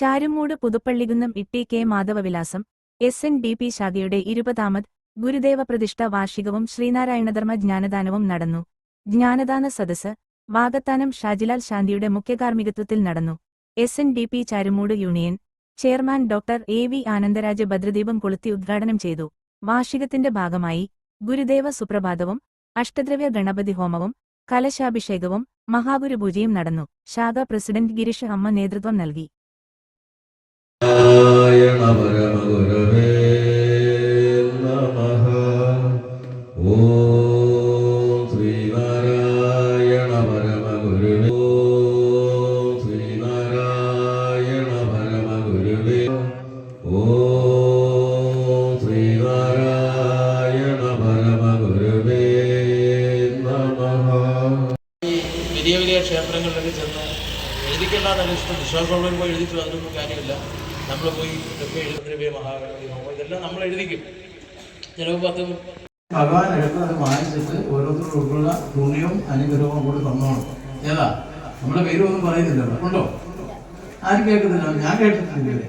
Charummood Puthuppallikunnam Itty K Madhavavilasam S N D P ശാഖയുടെ ഇരുപതാമത് ഗുരുദേവ പ്രതിഷ്ഠ വാർഷികവും ശ്രീനാരായണധർമ്മ ജ്ഞാനദാനവും നടന്നു. ജ്ഞാനദാന സദസ് വാഗത്താനം ഷാജിലാൽ ശാന്തിയുടെ മുഖ്യകാർമ്മികത്വത്തിൽ നടന്നു. S N D P Charummood union chairman doctor A V Anandaraj ഭദ്രദീപം കൊളുത്തി ഉദ്ഘാടനം ചെയ്തു. വാർഷികത്തിന്റെ ഭാഗമായി ഗുരുദേവ സുപ്രഭാതവും അഷ്ടദ്രവ്യ ഗണപതി ഹോമവും കലശാഭിഷേകവും മഹാഗുരുപൂജയും നടന്നു. ശാഖ പ്രസിഡന്റ് ഗിരീഷ് അമ്മ നേതൃത്വം നൽകി. നാരായണ പരമഗുരവേ പരമഗുരുവേ ഓം ശ്രീനാരായണ പരമഗുരുവേ ഓം പരമഗുരുവേ നമഃ വലിയ വലിയ ക്ഷേത്രങ്ങളിലൊക്കെ ചെന്ന് എഴുതിക്കേണ്ടെന്നല്ല ഇഷ്ടം. വിശ്വാസമുള്ളവർ പോയി എഴുതിച്ചു അതിനൊന്നും കാര്യമില്ല. നമ്മൾ പോയി ഇതൊക്കെ ഹോമം ഇതെല്ലാം നമ്മൾ എഴുതിക്കും. ചിലപ്പോൾ പത്ത് ഭഗവാൻ എടുത്ത് അത് വാങ്ങിച്ചിട്ട് ഓരോരുത്തർക്കുള്ള പുണ്യവും അനുഗ്രഹവും കൂടി തന്നോണം. ഏതാ? നമ്മുടെ പേരും ഒന്നും പറയുന്നില്ലല്ലോ. ഉണ്ടോ? ആരും കേൾക്കുന്നില്ല? ഞാൻ കേട്ടിട്ടില്ല?